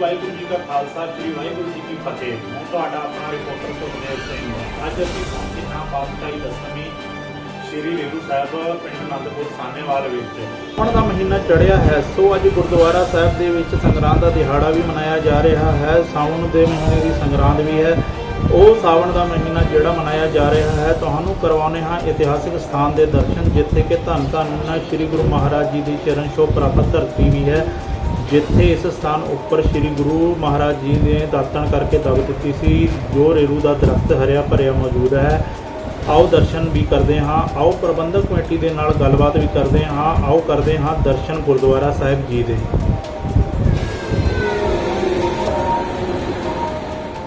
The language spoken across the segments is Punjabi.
ਵਾਹਿਗੁਰੂ ਜੀ ਕਾ ਖਾਲਸਾ, ਸ੍ਰੀ ਵਾਹਿਗੁਰੂ ਜੀ ਕੀ ਫਤਿਹ। ਮੈਂ ਤੁਹਾਡਾ ਆਪਣਾ ਰਿਪੋਰਟਰ ਸੁਖਦੇਵ ਸਿੰਘ। ਅੱਜ ਅਸੀਂ ਪਹੁੰਚੇ ਹਾਂ ਪਾਤਸ਼ਾਹੀ ਦਸਵੀਂ ਸ੍ਰੀ ਰੇਰੂ ਸਾਹਿਬ ਪਿੰਡ ਅਨੰਦਪੁਰ ਸਾਹਨੇਵਾਲ ਵਿੱਚ। ਹੁਣ ਦਾ ਮਹੀਨਾ ਚੜ੍ਹਿਆ ਹੈ, ਸੋ ਅੱਜ ਗੁਰਦੁਆਰਾ ਸਾਹਿਬ ਦੇ ਵਿੱਚ ਸੰਗਰਾਂਦ ਦਾ ਦਿਹਾੜਾ ਵੀ ਮਨਾਇਆ ਜਾ ਰਿਹਾ ਹੈ ਸਾਵਣ ਦੇ ਮਹੀਨੇ ਦੀ ਸੰਗਰਾਂਦ ਵੀ ਹੈ। ਉਹ ਸਾਵਣ ਦਾ ਮਹੀਨਾ ਜਿਹੜਾ ਮਨਾਇਆ ਜਾ ਰਿਹਾ ਹੈ, ਤੁਹਾਨੂੰ ਕਰਵਾਉਣੇ ਹਾਂ ਇਤਿਹਾਸਿਕ ਸਥਾਨ ਦੇ ਦਰਸ਼ਨ, ਜਿੱਥੇ ਕਿ ਧੰਨ ਧੰਨ ਸ੍ਰੀ ਗੁਰੂ ਮਹਾਰਾਜ ਜੀ ਦੀ ਚਰਨ ਛੋਹ ਪ੍ਰਾਪਤ ਧਰਤੀ ਵੀ ਹੈ। ਜਿੱਥੇ ਇਸ ਸਥਾਨ ਉੱਪਰ ਸ੍ਰੀ ਗੁਰੂ ਮਹਾਰਾਜ ਜੀ ਨੇ ਦਾਤਣ ਕਰਕੇ ਦਬ ਦਿੱਤੀ ਸੀ, ਜੋ ਰੇਰੂ ਦਾ ਦਰਖਤ ਹਰਿਆ ਭਰਿਆ ਮੌਜੂਦ ਹੈ। ਆਓ ਦਰਸ਼ਨ ਵੀ ਕਰਦੇ ਹਾਂ, ਆਓ ਪ੍ਰਬੰਧਕ ਕਮੇਟੀ ਦੇ ਨਾਲ ਗੱਲਬਾਤ ਵੀ ਕਰਦੇ ਹਾਂ, ਆਓ ਕਰਦੇ ਹਾਂ ਦਰਸ਼ਨ ਗੁਰਦੁਆਰਾ ਸਾਹਿਬ ਜੀ ਦੇ।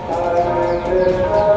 ਸਭ ਜੀ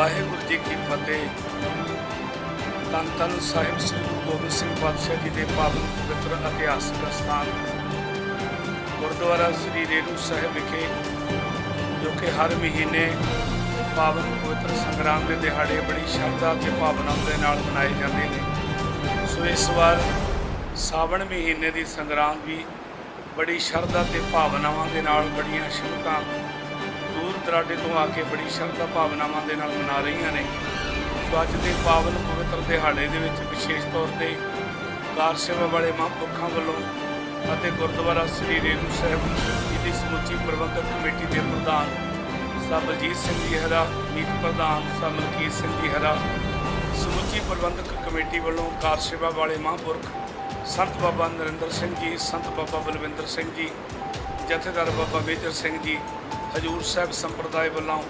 ਵਾਹਿਗੁਰੂ ਜੀ ਕੀ ਫਤਿਹ। ਤਨ ਤਨ ਸਾਹਿਬ ਸ੍ਰੀ ਗੁਰੂ ਗੋਬਿੰਦ ਸਿੰਘ ਪਾਤਸ਼ਾਹ ਜੀ ਦੇ ਪਾਵਨ ਪਵਿੱਤਰ ਇਤਿਹਾਸਕ ਸਥਾਨ ਗੁਰਦੁਆਰਾ ਸ੍ਰੀ ਰੇਲੂ ਸਾਹਿਬ ਵਿਖੇ, ਜੋ ਕਿ ਹਰ ਮਹੀਨੇ ਪਾਵਨ ਪਵਿੱਤਰ ਸੰਗਰਾਮ ਦੇ ਦਿਹਾੜੇ ਬੜੀ ਸ਼ਰਧਾ ਤੇ ਭਾਵਨਾ ਦੇ ਨਾਲ ਮਨਾਏ ਜਾਂਦੇ ਨੇ। ਸੋ ਇਸ ਵਾਰ ਸਾਵਣ ਮਹੀਨੇ ਦੀ ਸੰਗਰਾਮ ਵੀ ਬੜੀ ਸ਼ਰਧਾ ਤੇ ਭਾਵਨਾਵਾਂ ਦੇ ਨਾਲ ਬੜੀਆਂ ਸ਼ਿਲਕਾਂ ਦਰਾਡੇ ਤੋਂ ਆ ਕੇ ਬੜੀ ਸ਼ਰਧਾ ਭਾਵਨਾਵਾਂ ਦੇ ਨਾਲ ਮਨਾ ਰਹੀਆਂ ਨੇ। ਸੋ ਅੱਜ ਦੇ ਪਾਵਨ ਪਵਿੱਤਰ ਦਿਹਾੜੇ ਦੇ ਵਿੱਚ ਵਿਸ਼ੇਸ਼ ਤੌਰ ਤੇ ਕਾਰ ਸੇਵਾ ਵਾਲੇ ਮਹਾਂਪੁਰਖਾਂ ਵੱਲੋਂ ਅਤੇ ਗੁਰਦੁਆਰਾ ਸ੍ਰੀ ਰੇਰੂ ਸਾਹਿਬ ਜੀ ਦੀ ਸਮੁੱਚੀ ਪ੍ਰਬੰਧਕ ਕਮੇਟੀ ਦੇ ਪ੍ਰਧਾਨ ਸਾਹਿਬ ਬਲਜੀਤ ਸਿੰਘ ਜੀ ਹਰਾ, ਮੀਤ ਪ੍ਰਧਾਨ ਸਾਹਿਬ ਮਲਕੀਤ ਸਿੰਘ ਜੀ ਹਰਾ, ਸਮੁੱਚੀ ਪ੍ਰਬੰਧਕ ਕਮੇਟੀ ਵੱਲੋਂ ਕਾਰ ਸੇਵਾ ਵਾਲੇ ਮਹਾਂਪੁਰਖ ਸੰਤ ਬਾਬਾ ਨਰਿੰਦਰ ਸਿੰਘ ਜੀ, ਸੰਤ ਬਾਬਾ ਬਲਵਿੰਦਰ ਸਿੰਘ ਜੀ, ਜਥੇਦਾਰ ਬਾਬਾ ਮੇਜਰ ਸਿੰਘ ਜੀ ਹਜੂਰ ਸਾਹਿਬ ਸੰਪਰਦਾਇ ਵੱਲੋਂ,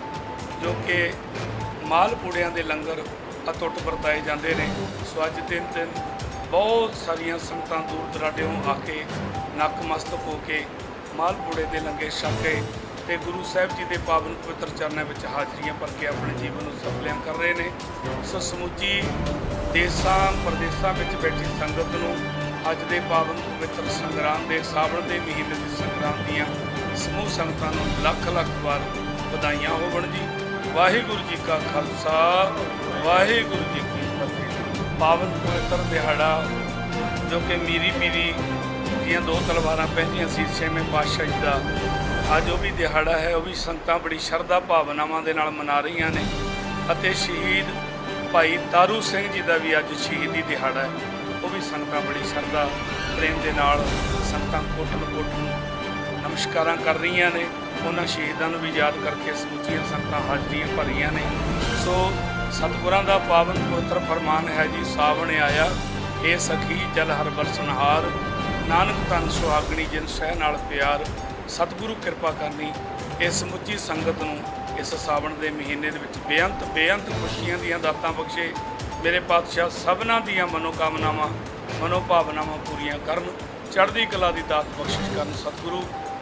ਜੋ ਕਿ ਮਾਲ ਪੂੜਿਆਂ ਦੇ ਲੰਗਰ ਅਤੁੱਟ ਵਰਤਾਏ ਜਾਂਦੇ ਨੇ, ਸੋ ਅੱਜ ਦਿਨ ਦਿਨ ਬਹੁਤ ਸਾਰੀਆਂ ਸੰਗਤਾਂ ਦੂਰ ਦਰਾਡਿਓਂ ਆ ਕੇ ਨਕਮਸਤਕ ਹੋ ਕੇ ਮਾਲ ਪੂੜੇ ਦੇ ਲੰਗੇ ਛਕ ਕੇ ਤੇ ਗੁਰੂ ਸਾਹਿਬ ਜੀ ਦੇ ਪਾਵਨ ਪਵਿੱਤਰ ਚਰਨਾਂ ਵਿੱਚ ਹਾਜ਼ਰੀਆਂ ਭਰ ਕੇ ਆਪਣੇ ਜੀਵਨ ਨੂੰ ਸਫਲਿਆਂ ਕਰ ਰਹੇ ਨੇ। ਸੋ ਸਮੁੱਚੀ ਦੇਸਾਂ, ਪ੍ਰਦੇਸਾਂ ਵਿੱਚ ਬੈਠੀ ਸੰਗਤ ਨੂੰ ਅੱਜ ਦੇ ਪਾਵਨ ਪਵਿੱਤਰ ਸੰਗਰਾਮ ਦੇ, ਸਾਵਣ ਦੇ ਮਹੀਨੇ ਦੀ ਸੰਗਰਾਮ ਦੀਆਂ ਸਮੂਹ ਸੰਗਤਾਂ ਨੂੰ ਲੱਖ ਲੱਖ ਵਾਰ ਵਧਾਈਆਂ ਹੋਵਣ ਜੀ। ਵਾਹਿਗੁਰੂ ਜੀ ਕਾ ਖਾਲਸਾ, ਵਾਹਿਗੁਰੂ ਜੀ ਕੀ ਫਤਿਹ। ਪਾਵਨ ਪਵਿੱਤਰ ਦਿਹਾੜਾ, ਜੋ ਕਿ ਮੀਰੀ ਪੀਰੀ ਦੀਆਂ ਦੋ ਤਲਵਾਰਾਂ ਪਹਿਨੀਆਂ ਸੀ, ਛੇਵੇਂ ਪਾਤਸ਼ਾਹ ਜੀ ਦਾ। ਅੱਜ ਉਹ ਵੀ ਦਿਹਾੜਾ ਹੈ, ਉਹ ਵੀ ਸੰਗਤਾਂ ਬੜੀ ਸ਼ਰਧਾ ਭਾਵਨਾਵਾਂ ਦੇ ਨਾਲ ਮਨਾ ਰਹੀਆਂ ਨੇ। ਅਤੇ ਸ਼ਹੀਦ ਭਾਈ ਤਾਰੂ ਸਿੰਘ ਜੀ ਦਾ ਵੀ ਅੱਜ ਸ਼ਹੀਦੀ ਦਿਹਾੜਾ ਹੈ। ਉਹ ਵੀ ਸੰਗਤਾਂ ਬੜੀ ਸ਼ਰਧਾ, ਪ੍ਰੇਮ ਦੇ ਨਾਲ ਸੰਗਤਾਂ ਕੋਟਨ ਕੋਟਨ ਨਮਸਕਾਰਾਂ ਕਰ ਰਹੀਆਂ ਨੇ। ਉਹਨਾਂ ਸ਼ਹੀਦਾਂ ਨੂੰ ਵੀ ਯਾਦ ਕਰਕੇ ਸਮੁੱਚੀਆਂ ਸੰਗਤਾਂ ਹਾਜ਼ਰੀਆਂ ਭਰੀਆਂ ਨੇ। ਸੋ ਸਤਿਗੁਰਾਂ ਦਾ ਪਾਵਨ ਪਵਿੱਤਰ ਫਰਮਾਨ ਹੈ ਜੀ, ਸਾਵਣ ਆਇਆ ਏ ਸਖੀ, ਜਲ ਹਰ ਬਰਸਨਹਾਰ ਨਾਨਕ ਤਨ ਸੁਹਾਗਣੀ, ਜਿਨ ਸਹਿ ਨਾਲ ਪਿਆਰ। ਸਤਿਗੁਰੂ ਕਿਰਪਾ ਕਰਨੀ ਇਸ ਸਮੁੱਚੀ ਸੰਗਤ ਨੂੰ ਇਸ ਸਾਵਣ ਦੇ ਮਹੀਨੇ ਦੇ ਵਿੱਚ ਬੇਅੰਤ ਬੇਅੰਤ ਖੁਸ਼ੀਆਂ ਦੀਆਂ ਦਾਤਾਂ ਬਖਸ਼ੇ। ਮੇਰੇ ਪਾਤਸ਼ਾਹ, ਸਭਨਾਂ ਦੀਆਂ ਮਨੋਕਾਮਨਾਵਾਂ, ਮਨੋਭਾਵਨਾਵਾਂ ਪੂਰੀਆਂ ਕਰਨ, ਚੜ੍ਹਦੀ ਕਲਾ ਦੀ ਦਾਤ ਬਖਸ਼ਿਸ਼ ਕਰਨ ਸਤਿਗੁਰੂ।